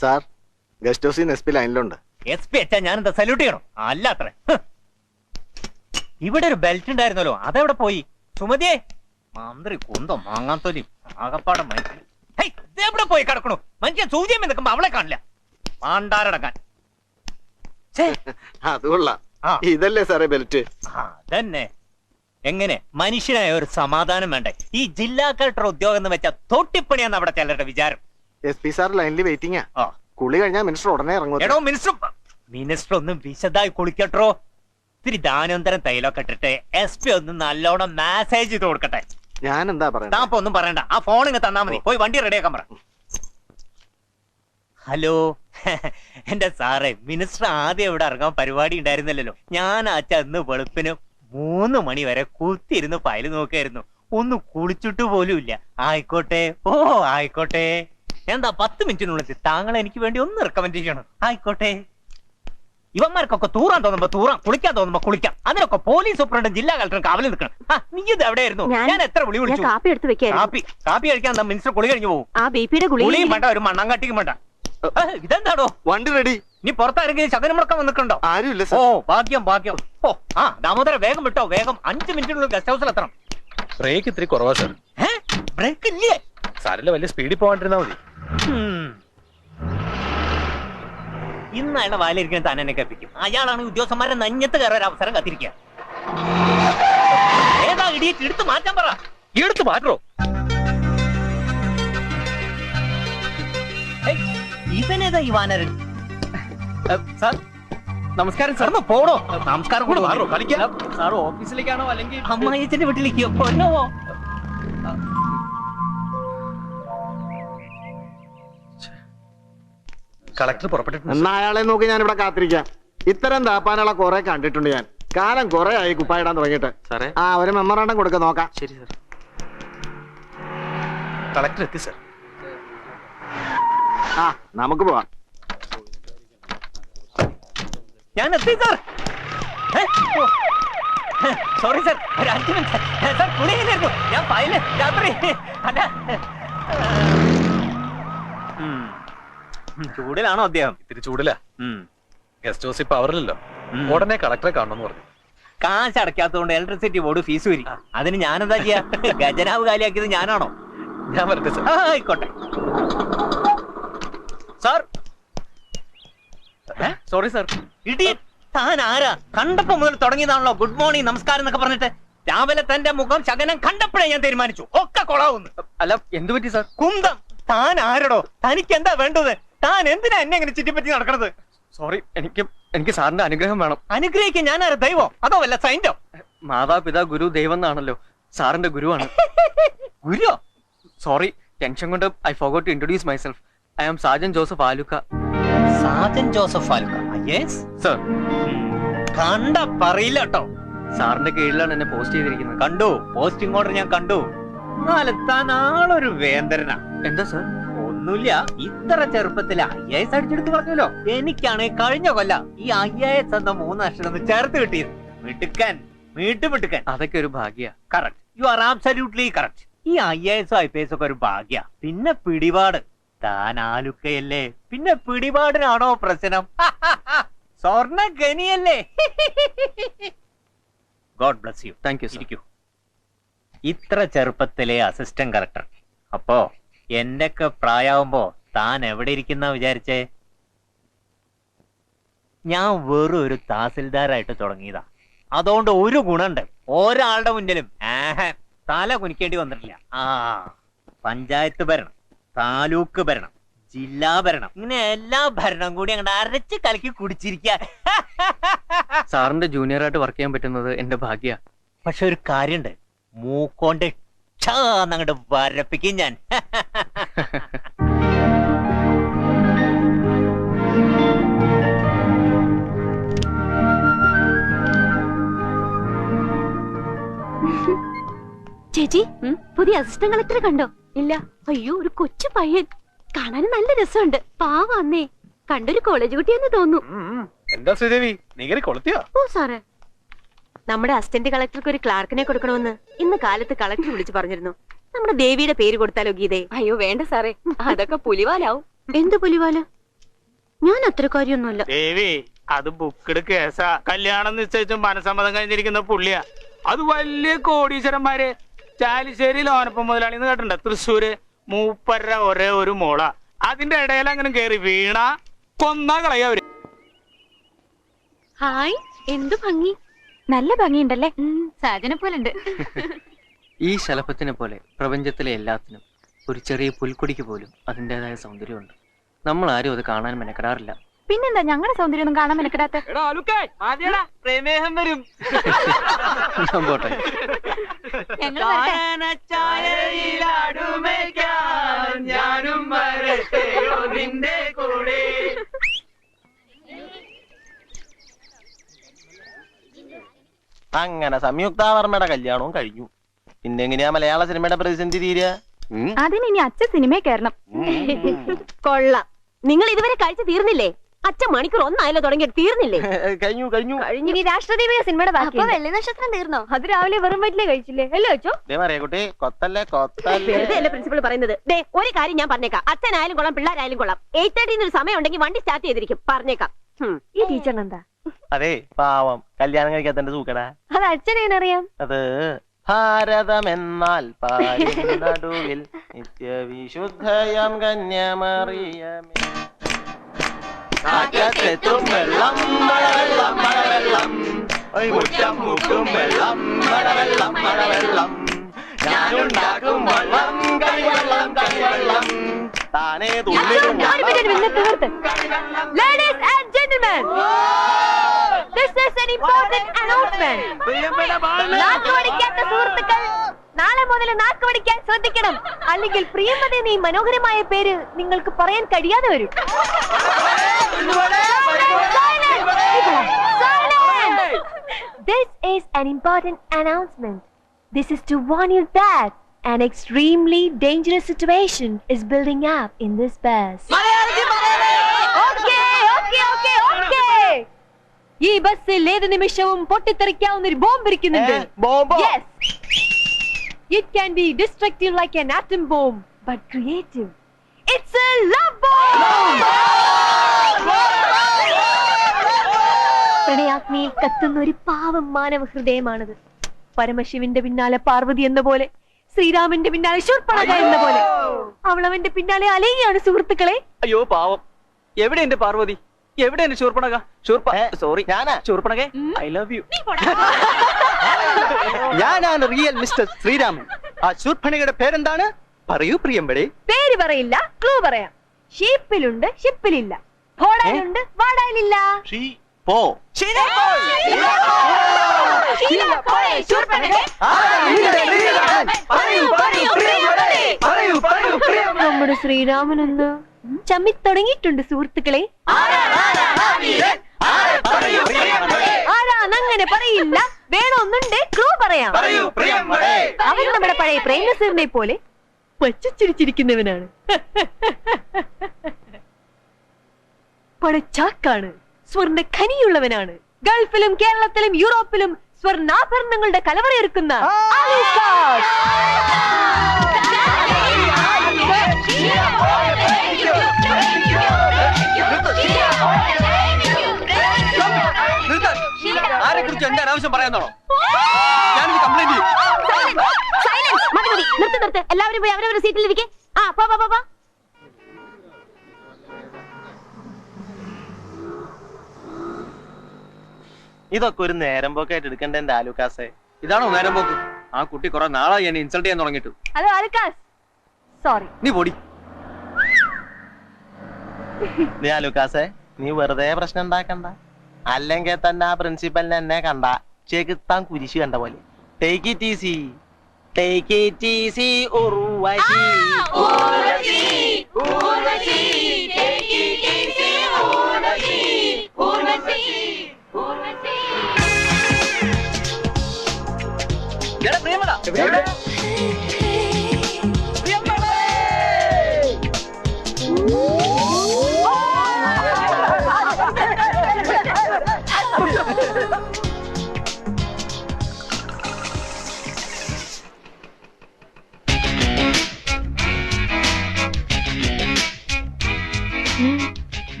Sir guest ഹൗസിൽ S P ലൈനിലുണ്ട്. S P അച്ഛാ ഞാൻ എന്താ സല്യൂട്ട് ചെയ്യണം? അല്ലാത്ര. ഇവിടെ ഒരു ബെൽറ്റ് ഉണ്ടായിരുന്നല്ലോ അതെവിടെ പോയി? സുമതിയെ? മന്ത്രി കുന്തോ മാങ്ങാത്തൊലി ആകപ്പാടെ മനുഷ്യൻ. ഇതെവിടെ പോയി കിടക്കണു? മനുഷ്യൻ സൂചിയം നിൽക്കുമ്പോ അവളെ കാണില്ല. പാണ്ടാരടക്കാൻ. അതുകൊള്ള. ഇതല്ലേ സാറേ ബെൽറ്റ് അതന്നെ. എങ്ങനെ? മനുഷ്യനായ ഒരു സമാധാനം വേണ്ടേ? ഈ ജില്ലാ കളക്ടർ ഉദ്യോഗം എന്ന് വെച്ചാൽ തൊട്ടിപ്പണിയാന്ന് അവിടെ ചിലരുടെ വിചാരം. എസ് പി സാർ ലൈനിൽ വെയിറ്റിംഗ് ആ. കുളി കഴിഞ്ഞാൽ മിനിസ്റ്റർ ഉടനെ ഇറങ്ങും എടോ മിനിസ്റ്റർ മിനിസ്റ്റർ ഒന്ന് വിശദമായി കുളിക്കട്ടോ. ഇത്തിരി ദാനന്തരം തൈലൊക്കെ ഇട്ടിട്ട് എസ് പി ഒന്ന് നല്ലോണം മാസേജ് ചെയ്ത് കൊടുക്കട്ടെ. ഞാൻ എന്താ പറയാ താപ്പ ഒന്നും പറയണ്ട. ആ ഫോൺ ഇങ്ങ് തന്നാ മതി. പോയി വണ്ടി റെഡിയാക്കാൻ പറ. ഹലോ. എന്റെ സാറേ മിനിസ്റ്റർ ആദ്യം ഇവിടെ ഇറങ്ങാൻ പരിപാടി ഉണ്ടായിരുന്നില്ലല്ലോ. ഞാൻ ആ ചെന്ന് വെളുപ്പിന് മൂന്ന് മണി വരെ കുത്തിയിരുന്ന് ഫയൽ നോക്കായിരുന്നു. ഒന്ന് കുളിച്ചിട്ട് പോലും ഇല്ല. ആയിക്കോട്ടെ. ഓ ആയിക്കോട്ടെ. എന്താ പത്ത് മിനിറ്റിനുള്ളിൽ താങ്കൾ എനിക്ക് വേണ്ടി ഒന്ന് റെക്കമെൻഡ് ചെയ്യണം. ആയിക്കോട്ടെ. ഇവന്മാർക്കൊക്കെ തൂറാൻ തോന്നുമ്പോ തൂറാം കുളിക്കാൻ തോന്നുമ്പോ കുളിക്കാം. അതിനൊക്കെ പോലീസ് സൂപ്രണ്ടും ജില്ലാ കളക്ടറും കാവലിൽ നിൽക്കണം. ആ, നീ ഇത് എവിടെയായിരുന്നു? ഞാൻ- എത്ര വിളി ഞാൻ വിളിച്ചു കാപ്പി എടുത്ത് കാപ്പി കാപ്പി കഴിക്കാൻ മിനിസ്റ്റർ കുളി കഴിഞ്ഞു പോകും ആ ബി പിയുടെ ഗുളിക കുളിയും വേണ്ട ഒരു മണ്ണാങ്കാട്ടിക്കും വേണ്ട. ഇതെന്താടോ? വണ്ടി റെഡി നീ പുറത്താരെങ്കിലും ശകനം മുടക്കം വന്നിട്ടുണ്ടോ? ആരുമില്ല ഓ ഭാഗ്യം ഭാഗ്യം. ഓ ആ ദാമോദര വേഗം വിട്ടോ വേഗം അഞ്ച് മിനിറ്റിനുള്ളിൽ ഗസ്റ്റ് ഹൗസിൽ എത്തണം. ബ്രേക്ക് ഇത്തിരി കുറവാ സാർ ബ്രേക്ക് ഇല്ലേ? സാറിന്റെ വലിയ സ്പീഡിൽ പോകാണ്ടിരുന്നാ മതി. ഇന്ന് അയാളെ വായിലിരിക്കുന്ന താൻ എന്നെ കൽപ്പിക്കും അയാളാണ് ഉദ്യോഗസ്ഥന്മാരെ നഞ്ഞത്ത് കയറാൻ അവസരം കത്തിരിക്കുക. ഏതാ ഇടിയിട്ട് എടുത്ത് മാറ്റാൻ പറ. എടുത്ത് മാറ്റോ ഇവനേതാ ഈ വാനരൻ? സാർ നമസ്കാരം സാർ. പോടോ നമസ്കാരം കൂടെ മാറോ കളിക്കാം സാർ ഓഫീസിലേക്കാണോ? അല്ലെങ്കിൽ അമ്മായിച്ചന്റെ വീട്ടിലേക്ക് പൊന്നോ കളക്ടർ പുറപ്പെട്ടിട്ടുണ്ട് അയാളെ നോക്കി ഞാൻ ഇവിടെ കാത്തിരിക്കാം. ഇത്തരം താപ്പാനുള്ള കുറെ കണ്ടിട്ടുണ്ട് ഞാൻ. കാലം കുറെ ആയി കുപ്പായിടാൻ തുടങ്ങിയിട്ട്. സാറേ. ആ ഒരു മെമ്മറാണ്ടം കൊടുക്ക നോക്കാം. ശരി സാർ കളക്ടർ എത്തി സാർ ആ നമുക്ക് പോവാം. ഞാൻ എത്തി സാർ സോറി സാർ ഒരു അഞ്ച് മിനിറ്റ്. സാർ കുളിയിലായിരുന്നു ഞാൻ ഫയൽ രാത്രി. അല്ല ചൂടിലാണോ അദ്ദേഹം? ഇത്തിരി ചൂടിലാ. ഗസ്റ്റ് ഹൗസ് ഇപ്പൊ ഉം. ഉടനെ കളക്ടറെ കാണണമെന്ന് പറഞ്ഞു. കാശ് അടയ്ക്കാത്തതുകൊണ്ട് ഇലക്ട്രിസിറ്റി ബോർഡ് ഫീസ് വരി. അതിന് ഞാനെന്താ ചെയ്യാ? ഗജനാവ് കാലിയാക്കിയത് ഞാനാണോ? ഞാൻ വരട്ടെ സാർ. ആയിക്കോട്ടെ. സാർ. Sorry sir. ഇടി താൻ ആരാ? കണ്ടപ്പോ മുതൽ തുടങ്ങിയതാണല്ലോ. ഗുഡ് മോർണിംഗ് നമസ്കാരം എന്നൊക്കെ പറഞ്ഞിട്ട്. രാവിലെ തന്റെ മുഖം ശകനം കണ്ടപ്പോഴേ ഞാൻ തീരുമാനിച്ചു. ഒക്കെ കൊളാവുന്നു. അല്ല എന്തു പറ്റി സാർ? കുന്തം. താൻ ആരടോ? തനിക്ക് എന്താ വേണ്ടത്? താൻ എന്തിനാ എന്നെ ഇങ്ങനെ ചുറ്റിപ്പറ്റി നടക്കണത്? സോറി എനിക്ക് എനിക്ക് സാറിന്റെ അനുഗ്രഹം വേണം. അനുഗ്രഹിക്കാൻ ഞാൻ ആരാ ദൈവോ? അതോ വല്ല സൈൻഡോ മാതാപിതാ ഗുരു ദൈവം എന്നാണല്ലോ സാറിന്റെ ഗുരുവാണ്. ഗുരുവോ? സോറി ടെൻഷൻ കൊണ്ട് I forgot to introduce myself I am Sajan Joseph Alukka Sajan Joseph Alukka yes sir കണ്ട പറയില്ല കേട്ടോ സാറിന്റെ കീഴിലാണ് എന്നെ പോസ്റ്റ് ചെയ്തിരിക്കുന്നത്. കണ്ടു. പോസ്റ്റിംഗ് ഓർഡർ ഞാൻ കണ്ടു. എന്നാലും താൻ ആളൊരു വേന്ദരനാ എന്താ സർ ഒന്നുമില്ല. ഇത്ര ചെറുപ്പത്തിൽ ഐ എസ് അടിച്ചെടുത്ത് പറഞ്ഞല്ലോ. എനിക്കാണ് കഴിഞ്ഞ കൊല്ല ഈ ഐ എസ് എന്ന മൂന്ന് അക്ഷരം ഒന്ന് ചേർത്ത് കിട്ടിയത്. മിടുക്കൻ വീട്ടുമിടുക്കൻ അതൊക്കെ ഒരു ഭാഗ്യ. Correct you are absolutely correct ഈ I S I P S ഒക്കെ ഒരു ഭാഗ്യ. പിന്നെ പിടിപാട്. താൻ ആലുക്കയല്ലേ. പിന്നെ പിടിപാടിനാണോ പ്രശ്നം? സ്വർണ ഖനിയല്ലേ? God bless you thank you ഇരിക്കൂ. ഇത്ര ചെറുപ്പത്തിലെ അസിസ്റ്റന്റ് കളക്ടർ അപ്പോ എന്റെയൊക്കെ പ്രായാവുമ്പോ താൻ എവിടെ ഇരിക്കുന്ന വിചാരിച്ചേ? ഞാൻ വെറും ഒരു തഹസിൽദാരായിട്ട് തുടങ്ങിയതാ. അതുകൊണ്ട് ഒരു ഗുണുണ്ട്. ഒരാളുടെ മുന്നിലും ഏഹ് തല കുനിക്കേണ്ടി വന്നിട്ടില്ല. ആ പഞ്ചായത്ത് ഭരണം താലൂക്ക് ഭരണം ജില്ലാ ഭരണം ഇങ്ങനെ എല്ലാ ഭരണം കൂടി അങ്ങോട്ട് അരച്ച് കലക്കി കുടിച്ചിരിക്കുക സാറിന്റെ ജൂനിയറായിട്ട് വർക്ക് ചെയ്യാൻ പറ്റുന്നത് എന്റെ ഭാഗ്യ. പക്ഷെ ഒരു കാര്യണ്ട്. മൂക്കോണ്ട് അങ്ങോട്ട് വരപ്പിക്കും ഞാൻ. ചേച്ചി പുതിയ അസിസ്റ്റന്റ് കളക്ടറെ കണ്ടോ? ഇല്ല. അയ്യോ ഒരു കൊച്ചു പയ്യൻ. കാണാൻ നല്ല രസമുണ്ട്. പാവാന്നേ കണ്ടൊരു കോളേജ് കുട്ടിയെന്ന് തോന്നുന്നു. എന്താ ശ്രീദേവി? നീ കൊളുത്തിയോ? ഓ സാറേ. നമ്മുടെ അസിസ്റ്റന്റ് കളക്ടർക്ക് ഒരു ക്ലാർക്കിനെ കൊടുക്കണമെന്ന് ഇന്ന് കാലത്ത് കളക്ടർ വിളിച്ചു പറഞ്ഞിരുന്നു. നമ്മുടെ ദേവിയുടെ പേര് കൊടുത്താലോ ഗീതേ? അയ്യോ വേണ്ട സാറേ. അതൊക്കെ പുലിവാലാവും. എന്ത് പുലിവാല? ഞാൻ അത്ര കാര്യമൊന്നുമല്ല. ദേവി അത് ബുക്കിട് കേസാ. കല്യാണം നിശ്ചയിച്ചും മനസമ്മതം കഴിഞ്ഞിരിക്കുന്ന പുള്ളിയാ. അത് വലിയ കോടീശ്വരന്മാര്. ചാലിശ്ശേരി ലോനപ്പം മുതലാളിന്ന് കേട്ടിട്ടുണ്ട്. തൃശ്ശൂര് മൂപ്പര ഒരേ ഒരു മോള. അതിന്റെ ഇടയിൽ അങ്ങനെ കേറി വീണ കൊന്നാ കളയാ അവർ. ഹായ് എന്ത് ഭംഗി. നല്ല ഭംഗിയുണ്ടല്ലേ? സാജനെ പോലുണ്ട് ഈ ശലഭത്തിനെ പോലെ പ്രപഞ്ചത്തിലെ എല്ലാത്തിനും ഒരു ചെറിയ പുൽക്കുടിക്ക് പോലും അതിന്റെതായ സൗന്ദര്യമുണ്ട്. നമ്മൾ ആരും അത് കാണാൻ മെനക്കെടാറില്ല. പിന്നെന്താ ഞങ്ങളുടെ സൗന്ദര്യം ഒന്നും കാണാൻ മെനക്കെടാത്ത പ്രമേഹം വരും. ഞാൻ പോട്ടെ. ഞങ്ങൾ ഞാനും നിന്റെ കൂടെ. അങ്ങനെ സംയുക്താവർമ്മയുടെ കല്യാണവും കഴിഞ്ഞു. പിന്നെ എങ്ങനെയാ മലയാള സിനിമയുടെ പ്രതിസന്ധി തീരുക? അതിനി അതിന് ഇനി അച്ഛ സിനിമയെ കയറണം കൊള്ളാം. നിങ്ങൾ ഇതുവരെ കഴിച്ചു തീർന്നില്ലേ? അച്ഛൻ മണിക്കൂർ ഒന്നായാലോ തുടങ്ങി തീർന്നില്ലേ? കഴിഞ്ഞു കഴിഞ്ഞു. ഇനി രാഷ്ട്രദേവിയുടെ സിനിമയുടെ ബാക്കി. വെള്ളി നക്ഷത്രം തീർന്നോ? അത് രാവിലെ വെറും വയറ്റിലേ കഴിച്ചില്ലേ? അല്ലേ വെച്ചോ ദേ മറിയ കുട്ടി കൊത്തല്ലേ കൊത്തല്ലേ. പ്രിൻസിപ്പൾ പറയുന്നത്? ദേ ഒരു കാര്യം ഞാൻ പറഞ്ഞേക്കാം. അച്ഛനായാലും കൊള്ളാം പിള്ളേരായാലും കൊള്ളാം. എയ്റ്റ് ന് ഒരു സമയം ഉണ്ടെങ്കിൽ വണ്ടി സ്റ്റാർട്ട് ചെയ്തിരിക്കും. പറഞ്ഞേക്കാം. ഈ ടീച്ചറിന് എന്താ അതെ പാവം. കല്യാണം കഴിക്കാത്തന്റെ സൂക്കടാ. അത് അച്ഛനെങ്ങനറിയാം അത് ഭാരതമെന്നാൽ നടുവിൽ നിത്യവിശുദ്ധയം കന്യമറിയമേ. കാറ്റത്തെത്തും വെള്ളം മഴവെള്ളം മഴവെള്ളം. ഒരു മുറ്റം മുക്കും വെള്ളം മഴവെള്ളം മഴവെള്ളം. ഞാനുണ്ടാക്കും വെള്ളം കരിവെള്ളം കരിവെള്ളം താനേ തുള്ളിടും ഒരു മിനിറ്റ് നിന്ന് തീർത്ത്. Ladies and gentlemen this is an important announcement നാക്ക് പഠിക്കാത്ത സുഹൃത്തുക്കൾ നാളെ മുതൽ നാക്ക് പഠിക്കാൻ ശ്രദ്ധിക്കണം അല്ലെങ്കിൽ പ്രിയമത ഈ മനോഹരമായ പേര് നിങ്ങൾക്ക് പറയാൻ കഴിയാതെ വരും This is an important announcement. This is to warn you that an extremely dangerous situation is building up in this bus. Okay, ഈ ബസ്സിൽ ഏത് നിമിഷവും പൊട്ടിത്തെറിക്കാവുന്ന ഒരു ബോംബ് ഇരിക്കുന്നുണ്ട് bomb can be destructive like an atom bomb, but creative. It's a love bomb! പ്രണയാഗ്നിയിൽ കത്തുന്ന ഒരു പാവം മാനവ ഹൃദയമാണത്. പരമശിവന്റെ പിന്നാലെ പാർവതി എന്ന പോലെ ശ്രീരാമന്റെ പിന്നാലെ ശൂർപ്പണക എന്ന പോലെ. അവളവന്റെ പിന്നാലെ അലയുകയാണ് സുഹൃത്തുക്കളെ. അയ്യോ പാവം. എവിടെ എന്റെ പാർവതി? എവിടെ എന്റെ ശൂർപ്പണക? ശൂർപ്പ സോറി ഞാനാ? ശൂർപ്പണകെ? ഐ ലവ് യു ഞാനാണ് റിയൽ മിസ്റ്റർ ശ്രീരാമൻ. ആ ശൂർപ്പണികയുടെ പേരെന്താണ്? പറയൂ പ്രിയമ്പടെ. പേര് പറയില്ല ക്ലൂ പറയാം. ഷീപ്പിലുണ്ട് ഷിപ്പിലില്ല. ഭോടായിലുണ്ട് വാടായിലില്ല. ഷീ പോ. നമ്മുടെ ശ്രീരാമൻ. എന്ന് ചമ്മി തുടങ്ങിയിട്ടുണ്ട് സുഹൃത്തുക്കളെ. ആരാന്നങ്ങനെ പറയില്ല. വേണമെന്നുണ്ട് ക്രൂ പറയാം. അവൻ നമ്മുടെ പഴയ പ്രേമസീറിനെ പോലെ പച്ചച്ചിരിച്ചിരിക്കുന്നവനാണ്. പടച്ചാക്കാണ്. സ്വർണ ഖനിയുള്ളവനാണ്. ഗൾഫിലും കേരളത്തിലും യൂറോപ്പിലും സ്വർണാഭരണങ്ങളുടെ കലവറയൊരുക്കുന്ന ആലൂക്കാസ്. കുറിച്ച് എന്റെ അനാവശ്യം പറയാന്നാണോ ഞാനിത് കംപ്ലൈന്റ് ചെയ്യും. സൈലൻസ് മതി മതി. നിർത്ത് നിർത്ത്. എല്ലാവരും പോയി അവരവരുടെ സീറ്റിലിരിക്കേ ആ പോ പോ, പോ പോ. ഇതൊക്കെ ഒരു നേരം പോക്കായിട്ട് എടുക്കണ്ട എന്റെ ആലുക്കാസെ? ഇതാണോ നേരം പോക്ക്? ആ കുട്ടി കുറെ നാളായി എന്നെ ഇൻസൾട്ട് ചെയ്യാൻ തുടങ്ങിട്ടു ഹലോ ആലുക്കാസ്. സോറി നീ പൊടി. നീ ആലുക്കാസെ നീ വെറുതെ പ്രശ്നം ഉണ്ടാക്കണ്ട. അല്ലെങ്കിൽ തന്നെ ആ പ്രിൻസിപ്പലിനെ എന്നെ കണ്ട ചെകുത്താൻ കുരിശ് കണ്ട പോലെ. Take it easy take it easy Urvashi എടാ പ്രിയമടാ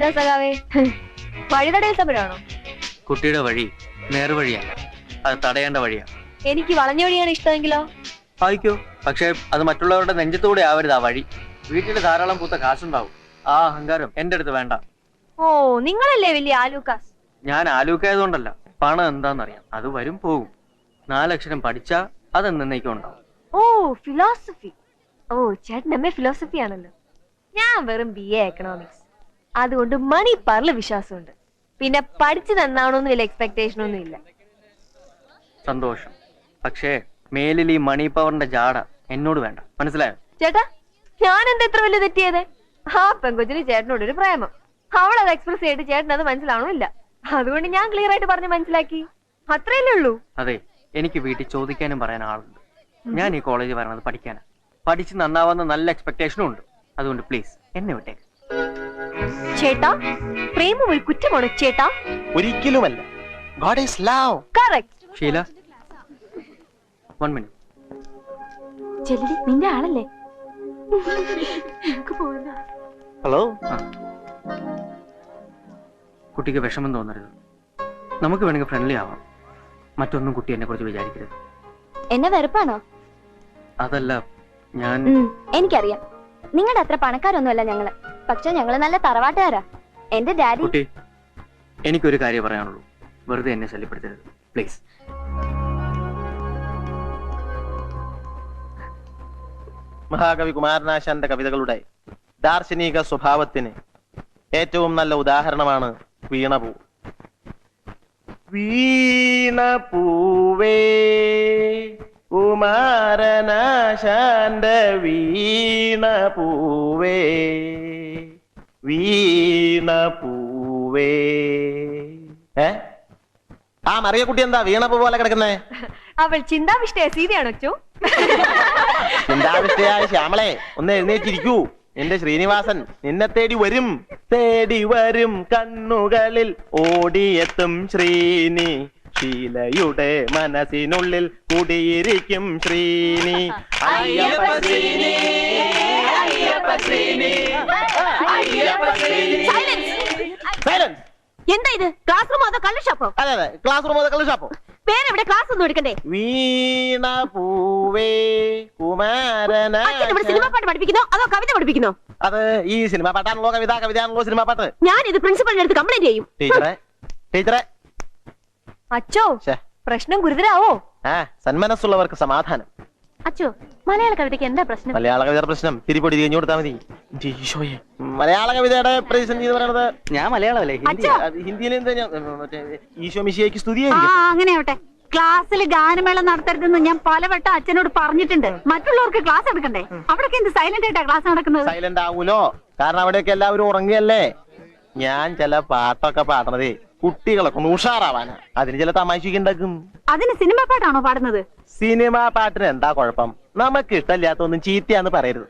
എന്താ സഖാവേ? വഴിതടയൽ സമരമാണോ കുട്ടിയുടെ വഴി നേർവഴിയല്ല അത് തടയേണ്ട വഴിയാണ് എനിക്ക് വളഞ്ഞ വഴിയാണ് ഇഷ്ടമെങ്കിലോ? ആയിക്കോ പക്ഷേ അത് മറ്റുള്ളവരുടെ നെഞ്ചത്തൂടെ ആവരുത് ആ വഴി. വീട്ടിൽ ധാരാളം പൂത്ത കാശുണ്ടാവും. ആ അഹങ്കാരം എന്റെ അടുത്ത് വേണ്ട. ഓ നിങ്ങളല്ലേ വലിയ ആലൂക്കാസ് ഞാൻ ആലൂക്കായതുകൊണ്ടല്ല പണം എന്താണെന്നറിയാം അത് വരും പോകും നാലക്ഷരം പഠിച്ചാ അത് എന്നേക്കും ഉണ്ടാവും ഓ ഫിലോസഫി ഓ ചേട്ടൻ എം ഫിലോസഫി ആണല്ലോ. ഞാൻ വെറും ബി എ എക്കണോമിക്സ് അതുകൊണ്ട് മണി പറൽ വിശ്വാസമുണ്ട്. പിന്നെ പഠിച്ചു നന്നാവണമെന്ന് വലിയ എക്സ്പെക്ടേഷൻ ഒന്നും ഇല്ല. സന്തോഷം. പക്ഷേ മേലിൽ ഈ മണി പവറിന്റെ ജാട എന്നോട് വേണ്ട. മനസ്സിലായോ? ചേട്ടാ ഞാൻ എന്താ ഇത്ര വലിയ തെറ്റിയത് ആ പെങ്കൊച്ചിന് ചേട്ടനോട് ഒരു പ്രേമം. അവൾ അത് എക്സ്പ്രസ് ചെയ്തിട്ട് ചേട്ടൻ അത് മനസ്സിലാവണമില്ല അതുകൊണ്ട് ഞാൻ ക്ലിയർ ആയിട്ട് പറഞ്ഞ് മനസ്സിലാക്കി. അത്രയല്ലേ ഉള്ളൂ? അതെ എനിക്ക് വീട്ടിൽ ചോദിക്കാനും പറയാൻ ആളുണ്ട്. ഞാൻ ഈ കോളേജിൽ വരണത് പഠിക്കാനാ. പഠിച്ച് നന്നാവുന്ന നല്ല എക്സ്പെക്ടേഷനും ഉണ്ട്. അതുകൊണ്ട് പ്ലീസ് എന്നെ വിട്ടേക്ക്. ചേട്ടാ പ്രേമം ഒരു കുറ്റമാണോ ചേട്ടാ? ഒരിക്കലുമല്ല. God is love correct Sheela one minute ചെല്ലി നിന്റെ ആളല്ലേ? ഹലോ കുട്ടിക്ക് വിഷമം തോന്നരുത്. നമുക്ക് വേണമെങ്കിൽ ഫ്രണ്ട്ലി ആവാം. മറ്റൊന്നും കുട്ടി എന്നെ കുറിച്ച് വിചാരിക്കരുത്. എന്നെ വെറുപ്പാണോ? അതല്ല ഞാൻ എനിക്കറിയാം. നിങ്ങളുടെ അത്ര പണക്കാരൊന്നുമല്ല ഞങ്ങൾ. പക്ഷെ ഞങ്ങൾ നല്ല തറവാട്ടുകാരാ. എന്റെ ഡാഡി കുട്ടി എനിക്കൊരു കാര്യം പറയാനുള്ളൂ. വെറുതെ എന്നെ ശല്യപ്പെടുത്തരുത്. പ്ലീസ് മഹാകവി കുമാരനാശാന്റെ കവിതകളുടെ ദാർശനിക സ്വഭാവത്തിന് ഏറ്റവും നല്ല ഉദാഹരണമാണ് വീണപൂ. വീണപൂവേ കുമാരനാശാന്റെ വീണപൂവേ. വീണപൂവേ. ഏ? ആ മറിയക്കുട്ടി എന്താ വീണപ്പൂ പോലെ കിടക്കുന്നേ? അവൾ ചിന്താവിഷ്ടയ സീതയാണോ ചോ ചിന്താവിഷ്ടയായ ശ്യാമളെ ഒന്ന് എഴുന്നേറ്റിരിക്കൂ. എന്റെ ശ്രീനിവാസൻ നിന്നെ തേടി വരും. തേടി വരും കണ്ണുകളിൽ ഓടിയെത്തും ശ്രീനി. ശീലയുടെ മനസ്സിനുള്ളിൽ കുടിയിരിക്കും ശ്രീനി. അയ്യപ്പ ശ്രീനി. സൈലൻസ് എന്താ ഇത്? ക്ലാസ് റൂമോ അതോ കള്ള് ഷാപ്പോ അതെ അതെ. ക്ലാസ് റൂം അതൊക്കെ ഷാപ്പോ പേരെവിടെ? ക്ലാസ് ഒന്നും എടുക്കണ്ടേ? വീണ പൂവേ കുമാരന ഇവിടെ സിനിമ പാട്ട് പഠിപ്പിക്കുന്നോ? അതോ കവിത പഠിപ്പിക്കുന്നോ? അത് ഈ സിനിമ പാട്ടാണല്ലോ കവിത കവിതയാണല്ലോ സിനിമ പാട്ട്. ഞാൻ ഇത് പ്രിൻസിപ്പളിന്റെ അടുത്ത് കംപ്ലൈന്റ് ചെയ്യും. ടീച്ചറെ ടീച്ചറെ അച്ചോ പ്രശ്നം ഗുരുതരാവോ? ആ സന്മനസ്സുള്ളവർക്ക് സമാധാനം. അച്ഛോ മലയാള കവിതയ്ക്ക് എന്താ പ്രശ്നം? മലയാള കവിതയുടെ പ്രശ്നം. തിരിപ്പൊടി തിരിഞ്ഞു കൊടുത്താൽ മതി. ഈശോയെ. മലയാള കവിതയുടെ പ്രതിസന്ധി എന്ന് പറയുന്നത് ഞാൻ മലയാളമല്ലേ? അച്ഛാ! ഹിന്ദിയിൽ എന്താ ഞാൻ മറ്റേ ഈശോ മിശിയേക്ക് ആ സ്തുതിയായിരിക്കും അങ്ങനെ ആവട്ടെ. ക്ലാസ്സിൽ ഗാനമേള നടത്തരുതെന്ന് ഞാൻ പലവട്ടം അച്ഛനോട് പറഞ്ഞിട്ടുണ്ട്. മറ്റുള്ളവർക്ക് ക്ലാസ് എടുക്കണ്ടേ? അവിടൊക്കെ എന്ത് സൈലന്റ് ആയിട്ടാ ക്ലാസ് നടക്കുന്നത്? സൈലന്റ് ആവൂലോ? കാരണം അവിടെയൊക്കെ എല്ലാവരും ഉറങ്ങിയല്ലേ ഞാൻ ചില പാട്ടൊക്കെ പാടണതേ കുട്ടികളൊക്കെ ഒന്ന് ഉഷാറാവാനാ. അതിന് ചില തമാശയൊക്കെ ഉണ്ടാക്കും. അതിന് സിനിമ പാട്ടാണോ പാടുന്നത്? സിനിമ പാട്ടിന് എന്താ കുഴപ്പം? നമുക്ക് ഇഷ്ടമില്ലാത്തൊന്നും ചീത്തയാന്ന് പറയരുത്.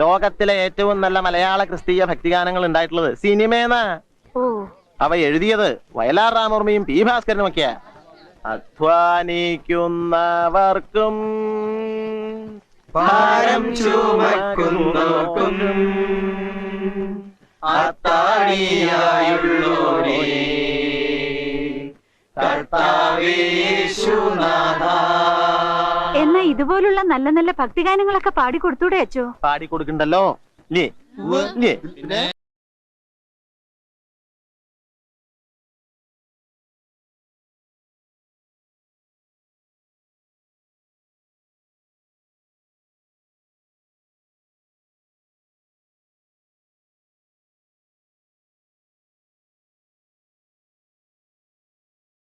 ലോകത്തിലെ ഏറ്റവും നല്ല മലയാള ക്രിസ്തീയ ഭക്തിഗാനങ്ങൾ ഉണ്ടായിട്ടുള്ളത് സിനിമേന്നാ. അവ എഴുതിയത് വയലാർ രാമവർമ്മയും പി ഭാസ്കരനും ഒക്കെയാ. അധ്വാനിക്കുന്നവർക്കും ഭാരം ചുമക്കുന്നവർക്കും അത്താണിയായുള്ളോരേ എന്നാ ഇതുപോലുള്ള നല്ല നല്ല ഭക്തിഗാനങ്ങളൊക്കെ പാടിക്കൊടുത്തൂടെ അച്ഛോ പാടി കൊടുക്കണ്ടല്ലോ?